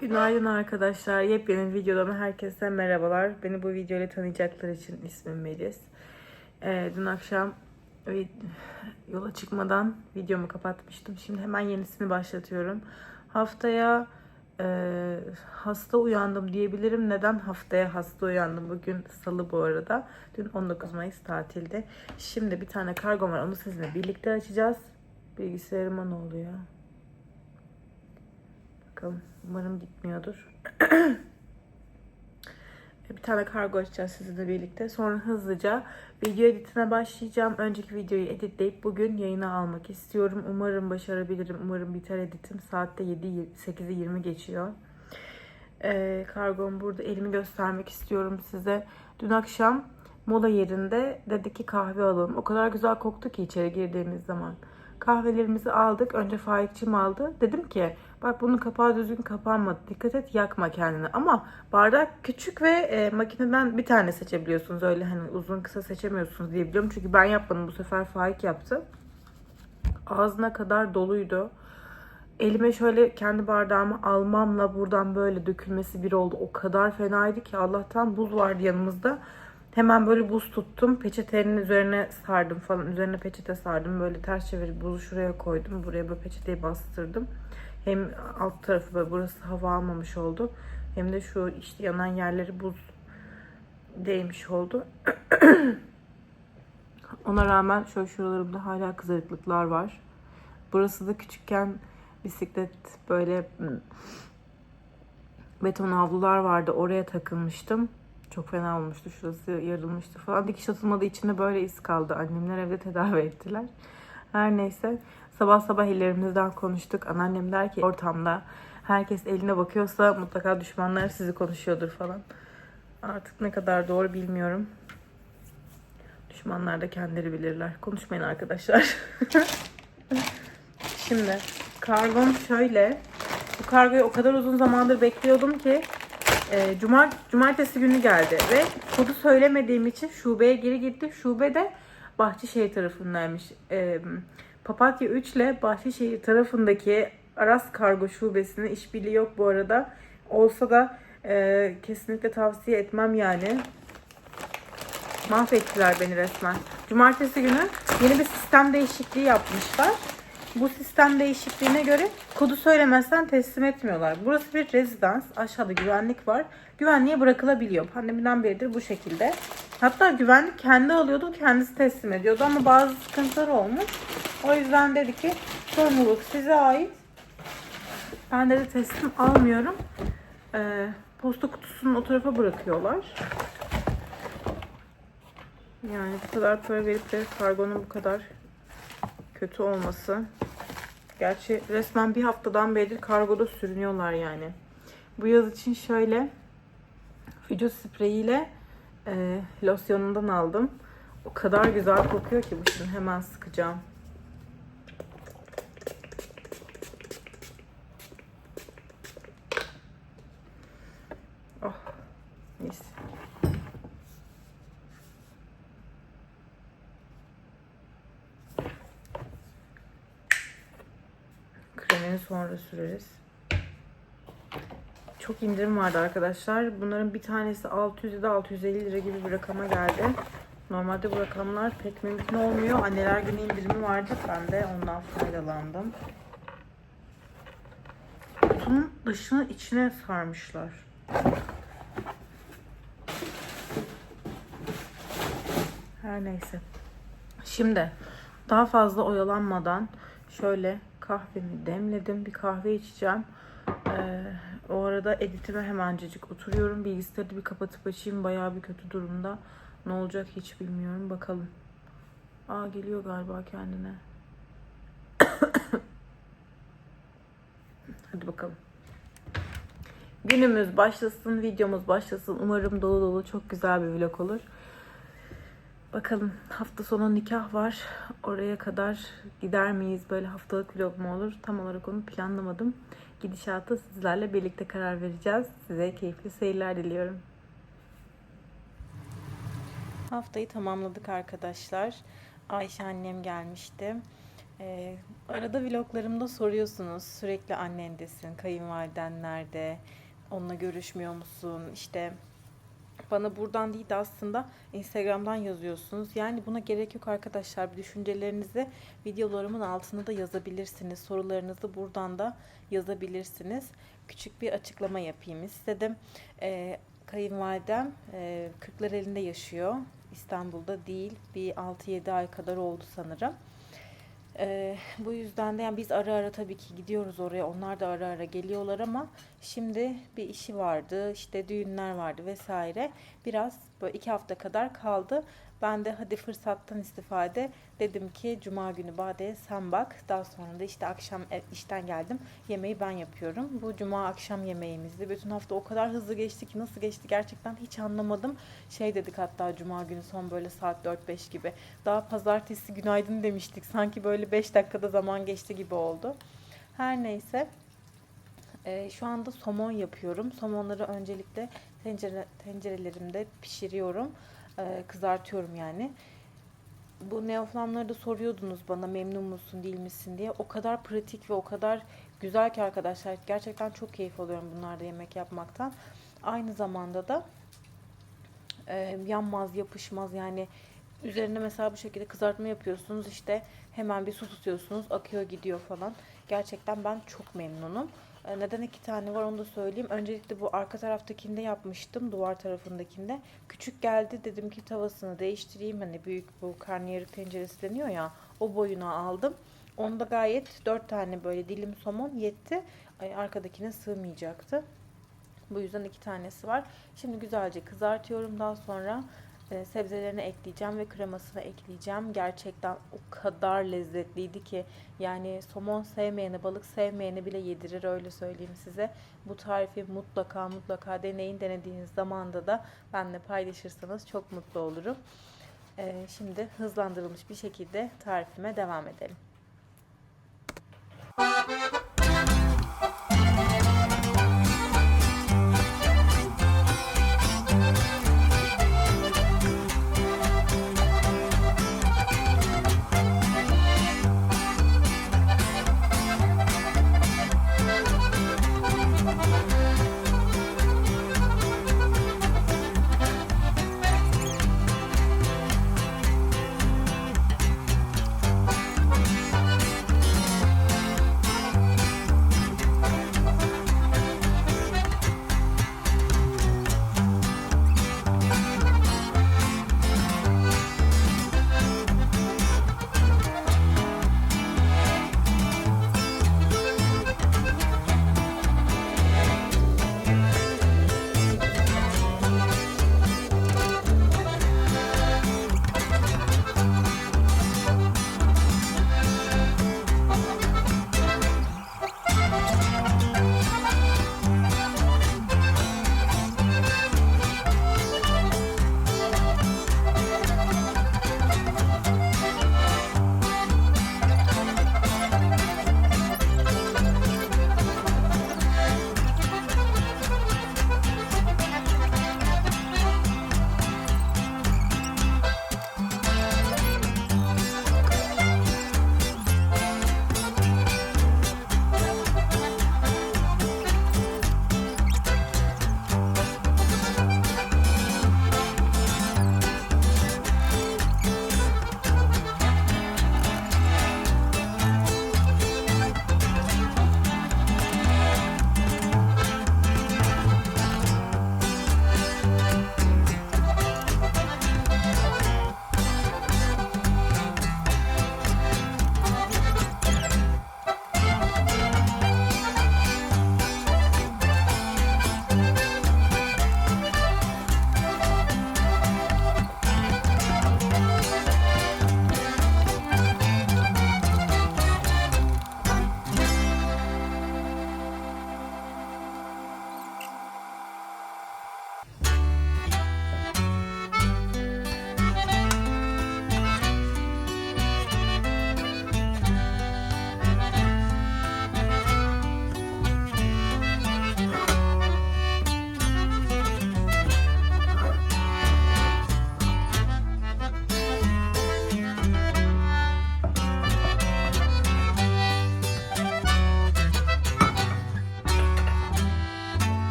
Günaydın arkadaşlar. Yepyeni videodan herkese merhabalar. Beni bu videoyla tanıyacaklar için ismim Melis. Ee, dün akşam yola çıkmadan videomu kapatmıştım. Şimdi hemen yenisini başlatıyorum. Haftaya e, hasta uyandım diyebilirim. Neden haftaya hasta uyandım? Bugün salı bu arada. Dün 19 Mayıs tatilde. Şimdi bir tane kargom var. Onu sizinle birlikte açacağız. Bilgisayarıma ne oluyor? Bakalım. Umarım gitmiyordur. bir tane kargo açacağız sizinle birlikte. Sonra hızlıca video editine başlayacağım. Önceki videoyu editleyip bugün yayına almak istiyorum. Umarım başarabilirim. Umarım biter editim. Saatte 7 8'i 20 geçiyor. Ee, kargom burada. Elimi göstermek istiyorum size. Dün akşam mola yerinde dedi ki kahve alalım. O kadar güzel koktu ki içeri girdiğimiz zaman. Kahvelerimizi aldık. Önce Faikçim aldı. Dedim ki bak bunun kapağı düzgün kapanmadı. Dikkat et yakma kendini. Ama bardak küçük ve e, makineden bir tane seçebiliyorsunuz. Öyle hani uzun kısa seçemiyorsunuz diye biliyorum. Çünkü ben yapmadım. Bu sefer Faik yaptı. Ağzına kadar doluydu. Elime şöyle kendi bardağımı almamla buradan böyle dökülmesi bir oldu. O kadar fenaydı ki Allah'tan buz vardı yanımızda. Hemen böyle buz tuttum. Peçetenin üzerine sardım falan. Üzerine peçete sardım. Böyle ters çevirip buzu şuraya koydum. Buraya böyle peçeteyi bastırdım. Hem alt tarafı böyle burası hava almamış oldu. Hem de şu işte yanan yerleri buz değmiş oldu. Ona rağmen şöyle şuralarımda hala kızarıklıklar var. Burası da küçükken bisiklet böyle hmm, beton havlular vardı. Oraya takılmıştım. Çok fena olmuştu. Şurası yarılmıştı falan. Dikiş atılmadığı için de böyle iz kaldı. Annemler evde tedavi ettiler. Her neyse. Sabah sabah ellerimizden konuştuk. Anneannem der ki ortamda herkes eline bakıyorsa mutlaka düşmanlar sizi konuşuyordur falan. Artık ne kadar doğru bilmiyorum. Düşmanlar da kendileri bilirler. Konuşmayın arkadaşlar. Şimdi kargom şöyle. Bu kargoyu o kadar uzun zamandır bekliyordum ki e, cumart cumartesi günü geldi ve kodu söylemediğim için şubeye geri gitti. Şube de Bahçeşehir tarafındaymış. E, Papatya 3 ile Bahçeşehir tarafındaki Aras Kargo şubesinin işbirliği yok bu arada. Olsa da e, kesinlikle tavsiye etmem yani. Mahvettiler beni resmen. Cumartesi günü yeni bir sistem değişikliği yapmışlar. Bu sistem değişikliğine göre kodu söylemezsen teslim etmiyorlar. Burası bir rezidans. Aşağıda güvenlik var. Güvenliğe bırakılabiliyor. Pandemiden beridir bu şekilde. Hatta güvenlik kendi alıyordu, kendisi teslim ediyordu ama bazı sıkıntılar olmuş. O yüzden dedi ki sorumluluk size ait. Ben de teslim almıyorum. Ee, posta kutusunun o tarafa bırakıyorlar. Yani bu kadar para verip de kargonun bu kadar kötü olması. Gerçi resmen bir haftadan beri kargoda sürünüyorlar yani. Bu yaz için şöyle vücut spreyiyle e, losyonundan aldım. O kadar güzel kokuyor ki bu şimdi hemen sıkacağım. Sonra süreriz. Çok indirim vardı arkadaşlar. Bunların bir tanesi 600 ya da 650 lira gibi bir rakama geldi. Normalde bu rakamlar pek mümkün olmuyor. Anneler günü indirimi vardı. Ben de ondan faydalandım. Kutunun dışını içine sarmışlar. Her neyse. Şimdi daha fazla oyalanmadan şöyle kahvemi demledim. Bir kahve içeceğim. Ee, o arada editime hemencecik oturuyorum. Bilgisayarı bir kapatıp açayım. Bayağı bir kötü durumda. Ne olacak hiç bilmiyorum. Bakalım. Aa geliyor galiba kendine. Hadi bakalım. Günümüz başlasın, videomuz başlasın. Umarım dolu dolu çok güzel bir vlog olur. Bakalım hafta sonu nikah var. Oraya kadar gider miyiz? Böyle haftalık vlog mu olur? Tam olarak onu planlamadım. Gidişatı sizlerle birlikte karar vereceğiz. Size keyifli seyirler diliyorum. Haftayı tamamladık arkadaşlar. Ayşe annem gelmişti. Ee, arada vloglarımda soruyorsunuz sürekli annendesin, kayınvaliden nerede, onunla görüşmüyor musun, işte bana buradan değil de aslında Instagram'dan yazıyorsunuz. Yani buna gerek yok arkadaşlar. Bir düşüncelerinizi videolarımın altına da yazabilirsiniz. Sorularınızı buradan da yazabilirsiniz. Küçük bir açıklama yapayım istedim. Ee, kayınvalidem e, Kırklareli'nde yaşıyor. İstanbul'da değil. Bir 6-7 ay kadar oldu sanırım. Ee, bu yüzden de yani biz ara ara tabii ki gidiyoruz oraya. Onlar da ara ara geliyorlar ama şimdi bir işi vardı, işte düğünler vardı vesaire. Biraz böyle iki hafta kadar kaldı. Ben de hadi fırsattan istifade dedim ki Cuma günü Bade'ye sen bak. Daha sonra da işte akşam e, işten geldim. Yemeği ben yapıyorum. Bu Cuma akşam yemeğimizdi. Bütün hafta o kadar hızlı geçti ki nasıl geçti gerçekten hiç anlamadım. Şey dedik hatta Cuma günü son böyle saat 4-5 gibi. Daha pazartesi günaydın demiştik. Sanki böyle 5 dakikada zaman geçti gibi oldu. Her neyse. Ee, şu anda somon yapıyorum. Somonları öncelikle tencere, tencerelerimde pişiriyorum. Ee, kızartıyorum yani. Bu neoflamları da soruyordunuz bana memnun musun değil misin diye. O kadar pratik ve o kadar güzel ki arkadaşlar. Gerçekten çok keyif alıyorum bunlarda yemek yapmaktan. Aynı zamanda da e, yanmaz, yapışmaz yani üzerine mesela bu şekilde kızartma yapıyorsunuz işte hemen bir su tutuyorsunuz akıyor gidiyor falan. Gerçekten ben çok memnunum. E, Neden iki tane var onu da söyleyeyim. Öncelikle bu arka taraftakinde yapmıştım. Duvar tarafındakinde. Küçük geldi dedim ki tavasını değiştireyim. Hani büyük bu karnıyarık tenceresi deniyor ya. O boyuna aldım. Onda gayet dört tane böyle dilim somon yetti. Ay, arkadakine sığmayacaktı. Bu yüzden iki tanesi var. Şimdi güzelce kızartıyorum. Daha sonra e, sebzelerini ekleyeceğim ve kremasını ekleyeceğim. Gerçekten o kadar lezzetliydi ki yani somon sevmeyene, balık sevmeyene bile yedirir öyle söyleyeyim size. Bu tarifi mutlaka mutlaka deneyin. Denediğiniz zamanda da benimle paylaşırsanız çok mutlu olurum. E, şimdi hızlandırılmış bir şekilde tarifime devam edelim.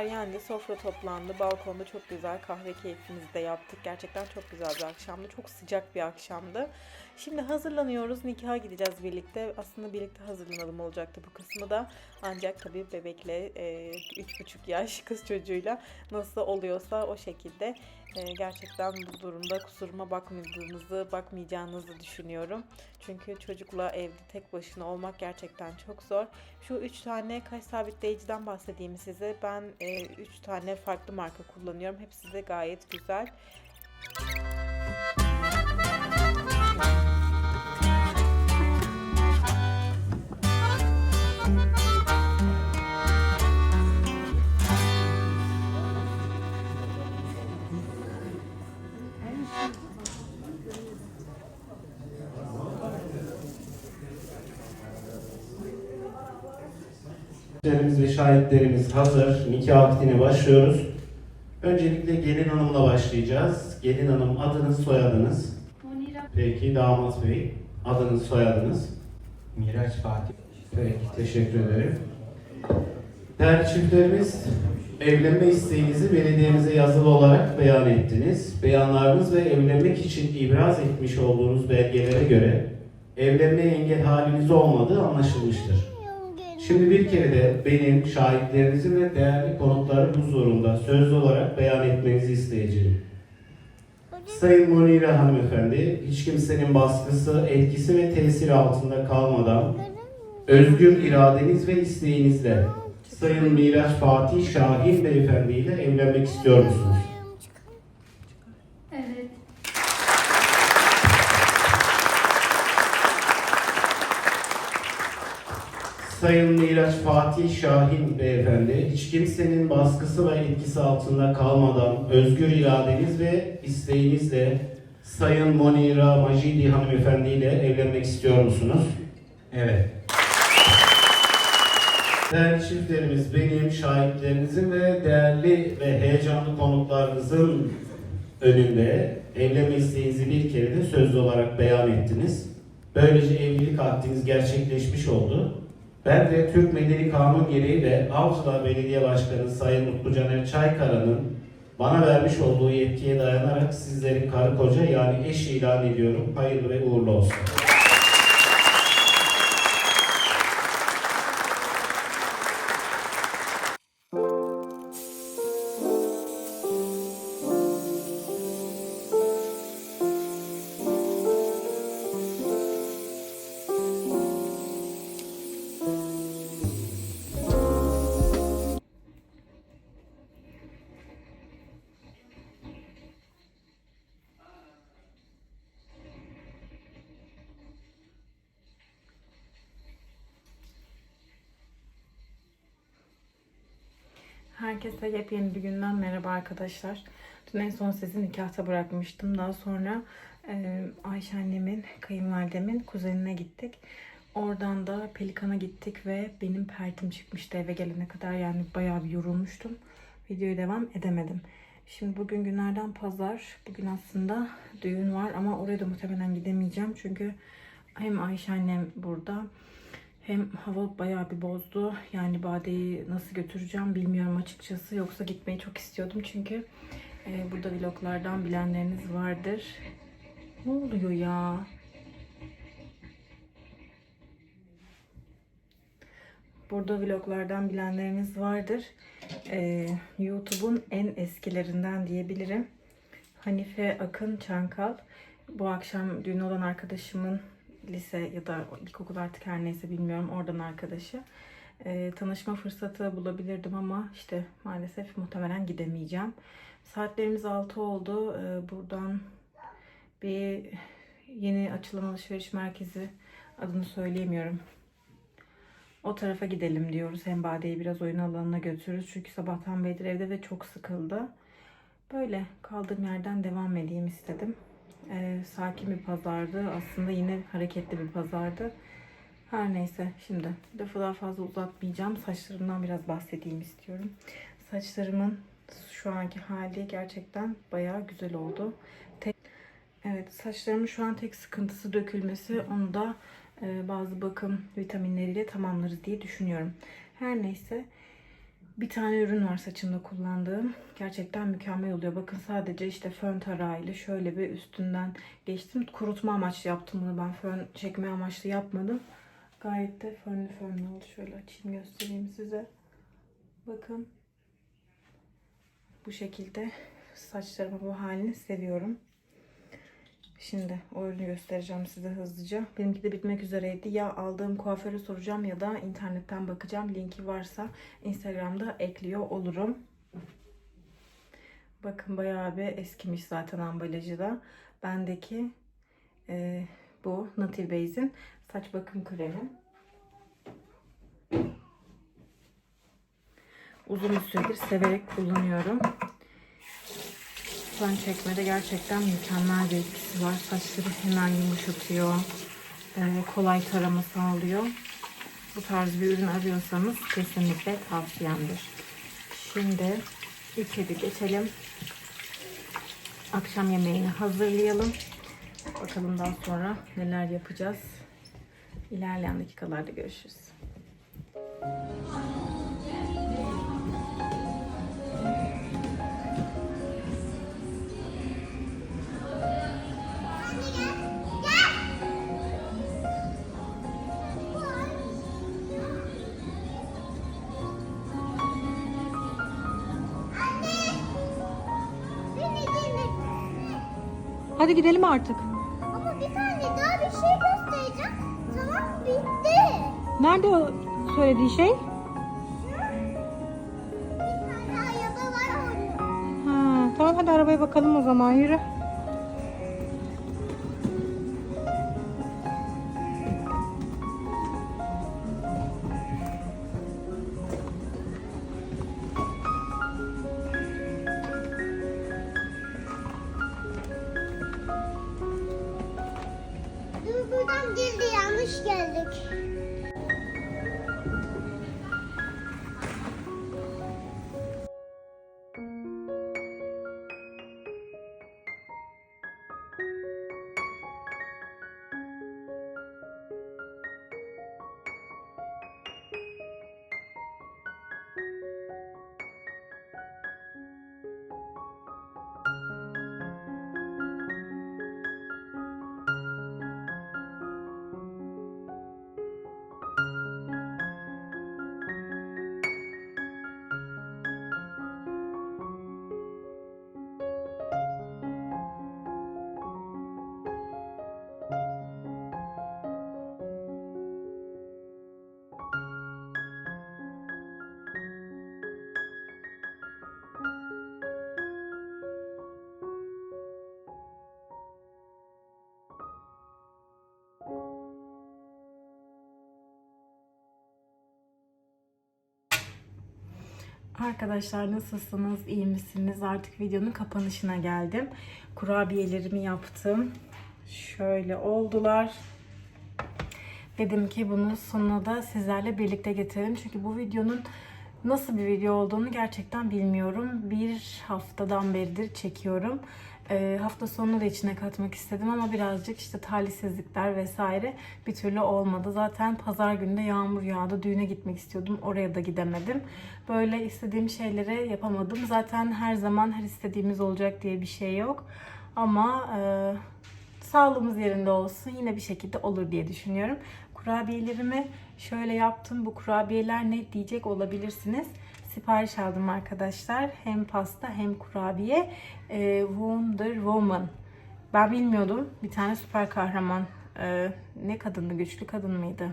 Yemekler yendi, sofra toplandı, balkonda çok güzel kahve keyfimizi de yaptık. Gerçekten çok güzel bir akşamdı, çok sıcak bir akşamdı. Şimdi hazırlanıyoruz, nikaha gideceğiz birlikte. Aslında birlikte hazırlanalım olacaktı bu kısmı da. Ancak tabii bebekle, e, üç buçuk yaş kız çocuğuyla nasıl oluyorsa o şekilde. E, gerçekten bu durumda kusuruma bakmadığınızı, bakmayacağınızı düşünüyorum. Çünkü çocukla evde tek başına olmak gerçekten çok zor. Şu üç tane kaş sabitleyiciden bahsedeyim size. Ben e, üç tane farklı marka kullanıyorum. Hepsi de gayet güzel. Şahitlerimiz ve şahitlerimiz hazır. Nikah akdine başlıyoruz. Öncelikle gelin hanımla başlayacağız. Gelin hanım adınız, soyadınız. Peki damat bey adınız, soyadınız. Miraç Fatih. Peki teşekkür ederim. Değerli çiftlerimiz evlenme isteğinizi belediyemize yazılı olarak beyan ettiniz. Beyanlarınız ve evlenmek için ibraz etmiş olduğunuz belgelere göre evlenmeye engel haliniz olmadığı anlaşılmıştır. Şimdi bir kere de benim şahitlerinizin ve değerli konukların huzurunda sözlü olarak beyan etmenizi isteyeceğim. Sayın Munire hanımefendi, hiç kimsenin baskısı, etkisi ve tesiri altında kalmadan özgür iradeniz ve isteğinizle Sayın Miraç Fatih Şahin beyefendi ile evlenmek istiyor musunuz? Evet. Sayın Miraç Fatih Şahin beyefendi, hiç kimsenin baskısı ve etkisi altında kalmadan özgür iradeniz ve isteğinizle Sayın Monira Majidi hanımefendi ile evlenmek istiyor musunuz? Evet. Değerli çiftlerimiz, benim şahitlerinizin ve değerli ve heyecanlı konuklarınızın önünde evlenme isteğinizi bir kere de sözlü olarak beyan ettiniz. Böylece evlilik akdiniz gerçekleşmiş oldu. Ben de Türk Medeni Kanun gereği de Avcılar Belediye Başkanı Sayın Mutlu Caner Çaykara'nın bana vermiş olduğu yetkiye dayanarak sizlerin karı koca yani eş ilan ediyorum. Hayırlı ve uğurlu olsun. Herkese yepyeni bir günden merhaba arkadaşlar. Dün en son sizi nikahta bırakmıştım. Daha sonra e, Ayşe annemin, kayınvalidemin kuzenine gittik. Oradan da Pelikan'a gittik ve benim pertim çıkmıştı eve gelene kadar. Yani bayağı bir yorulmuştum. Videoyu devam edemedim. Şimdi bugün günlerden pazar. Bugün aslında düğün var ama oraya da muhtemelen gidemeyeceğim. Çünkü hem Ayşe annem burada hem hava bayağı bir bozdu. Yani Bade'yi nasıl götüreceğim bilmiyorum açıkçası. Yoksa gitmeyi çok istiyordum çünkü e, burada vloglardan bilenleriniz vardır. Ne oluyor ya? Burada vloglardan bilenleriniz vardır. E, YouTube'un en eskilerinden diyebilirim. Hanife Akın Çankal. Bu akşam düğün olan arkadaşımın lise ya da ilkokul artık her neyse bilmiyorum oradan arkadaşı. e, tanışma fırsatı bulabilirdim ama işte maalesef muhtemelen gidemeyeceğim. Saatlerimiz 6 oldu. E, buradan bir yeni açılan alışveriş merkezi adını söyleyemiyorum. O tarafa gidelim diyoruz. Hem Bade'yi biraz oyun alanına götürürüz. Çünkü sabahtan beridir evde ve çok sıkıldı. Böyle kaldığım yerden devam edeyim istedim. Ee, sakin bir pazardı. Aslında yine hareketli bir pazardı. Her neyse şimdi lafı daha fazla uzatmayacağım. Saçlarımdan biraz bahsedeyim istiyorum. Saçlarımın şu anki hali gerçekten bayağı güzel oldu. Tek, evet saçlarımın şu an tek sıkıntısı dökülmesi. Onu da e, bazı bakım vitaminleriyle tamamlarız diye düşünüyorum. Her neyse bir tane ürün var saçımda kullandığım. Gerçekten mükemmel oluyor. Bakın sadece işte fön tarağıyla şöyle bir üstünden geçtim. Kurutma amaçlı yaptım bunu. Ben fön çekme amaçlı yapmadım. Gayet de fönlü fönlü oldu. Şöyle açayım göstereyim size. Bakın. Bu şekilde saçlarımın bu halini seviyorum. Şimdi o ürünü göstereceğim size hızlıca. Benimki de bitmek üzereydi. Ya aldığım kuaföre soracağım ya da internetten bakacağım. Linki varsa Instagram'da ekliyor olurum. Bakın bayağı bir eskimiş zaten ambalajı da. Bendeki e, bu Native Base'in saç bakım kremi. Uzun bir süredir severek kullanıyorum. Fön çekmede gerçekten mükemmel bir etkisi var. Saçları hemen yumuşatıyor. Ee, kolay tarama sağlıyor. Bu tarz bir ürün arıyorsanız kesinlikle tavsiyemdir. Şimdi kedi geçelim. Akşam yemeğini hazırlayalım. Bakalım daha sonra neler yapacağız. İlerleyen dakikalarda görüşürüz. Hadi gidelim artık. Ama bir tane daha bir şey göstereceğim. Tamam bitti. Nerede o söylediği şey? Bir tane araba var orada. Ha, tamam hadi arabaya bakalım o zaman yürü. Arkadaşlar nasılsınız? İyi misiniz? Artık videonun kapanışına geldim. Kurabiyelerimi yaptım. Şöyle oldular. Dedim ki bunu sonuna da sizlerle birlikte getirelim. Çünkü bu videonun nasıl bir video olduğunu gerçekten bilmiyorum. Bir haftadan beridir çekiyorum. Ee, hafta sonunu da içine katmak istedim ama birazcık işte talihsizlikler vesaire bir türlü olmadı. Zaten pazar günü de yağmur yağdı. Düğüne gitmek istiyordum. Oraya da gidemedim. Böyle istediğim şeyleri yapamadım. Zaten her zaman her istediğimiz olacak diye bir şey yok. Ama e, sağlığımız yerinde olsun yine bir şekilde olur diye düşünüyorum. Kurabiyelerimi şöyle yaptım. Bu kurabiyeler ne diyecek olabilirsiniz. Sipariş aldım arkadaşlar. Hem pasta hem kurabiye. Ee, Wonder Woman. Ben bilmiyordum. Bir tane süper kahraman. Ee, ne kadındı? Güçlü kadın mıydı?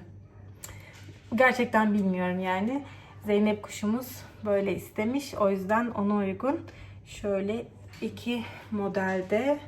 Gerçekten bilmiyorum yani. Zeynep kuşumuz böyle istemiş. O yüzden ona uygun şöyle iki modelde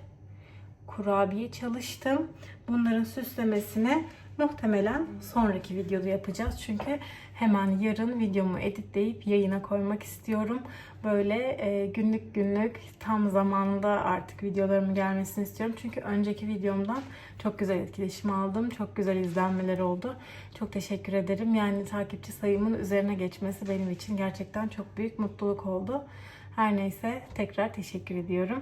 kurabiye çalıştım. Bunların süslemesini muhtemelen sonraki videoda yapacağız. Çünkü hemen yarın videomu editleyip yayına koymak istiyorum. Böyle e, günlük günlük tam zamanında artık videolarımın gelmesini istiyorum. Çünkü önceki videomdan çok güzel etkileşim aldım. Çok güzel izlenmeler oldu. Çok teşekkür ederim. Yani takipçi sayımın üzerine geçmesi benim için gerçekten çok büyük mutluluk oldu. Her neyse tekrar teşekkür ediyorum.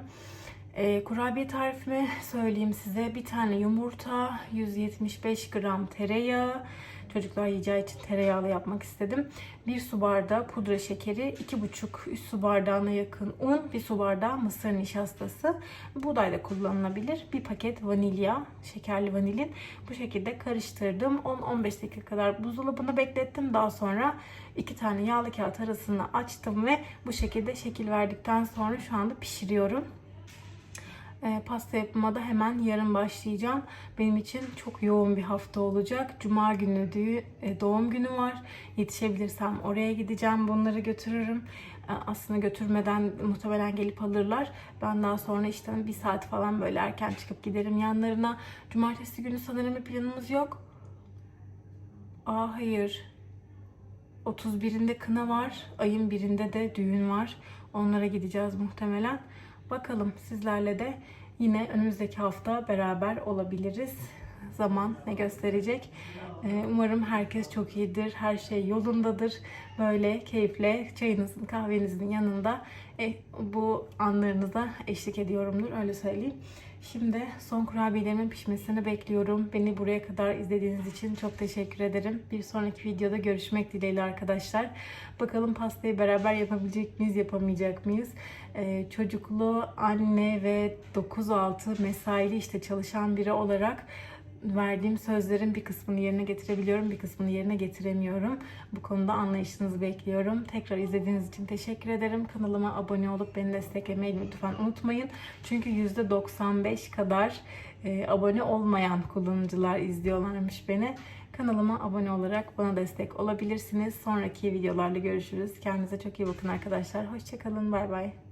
E, kurabiye tarifimi söyleyeyim size. Bir tane yumurta, 175 gram tereyağı. Çocuklar yiyeceği için tereyağlı yapmak istedim. Bir su bardağı pudra şekeri, 2,5 üst su bardağına yakın un, bir su bardağı mısır nişastası. Buğday da kullanılabilir. Bir paket vanilya, şekerli vanilin. Bu şekilde karıştırdım. 10-15 dakika kadar buzdolabına beklettim. Daha sonra iki tane yağlı kağıt arasını açtım ve bu şekilde şekil verdikten sonra şu anda pişiriyorum. E, pasta yapıma da hemen yarın başlayacağım. Benim için çok yoğun bir hafta olacak. Cuma günü düğü, e, doğum günü var. Yetişebilirsem oraya gideceğim. Bunları götürürüm. E, aslında götürmeden muhtemelen gelip alırlar. Ben daha sonra işte bir saat falan böyle erken çıkıp giderim yanlarına. Cumartesi günü sanırım bir planımız yok. Aa hayır. 31'inde kına var. Ayın birinde de düğün var. Onlara gideceğiz muhtemelen. Bakalım sizlerle de yine önümüzdeki hafta beraber olabiliriz. Zaman ne gösterecek. Ee, Umarım herkes çok iyidir. Her şey yolundadır. Böyle keyifle çayınızın kahvenizin yanında e, bu anlarınıza eşlik ediyorumdur. Öyle söyleyeyim. Şimdi son kurabiyelerimin pişmesini bekliyorum. Beni buraya kadar izlediğiniz için çok teşekkür ederim. Bir sonraki videoda görüşmek dileğiyle arkadaşlar. Bakalım pastayı beraber yapabilecek miyiz, yapamayacak mıyız? Ee, çocuklu anne ve 9-6 mesaili işte çalışan biri olarak verdiğim sözlerin bir kısmını yerine getirebiliyorum, bir kısmını yerine getiremiyorum. Bu konuda anlayışınızı bekliyorum. Tekrar izlediğiniz için teşekkür ederim. Kanalıma abone olup beni desteklemeyi lütfen unutmayın. Çünkü %95 kadar e, abone olmayan kullanıcılar izliyorlarmış beni. Kanalıma abone olarak bana destek olabilirsiniz. Sonraki videolarda görüşürüz. Kendinize çok iyi bakın arkadaşlar. Hoşçakalın. Bay bay.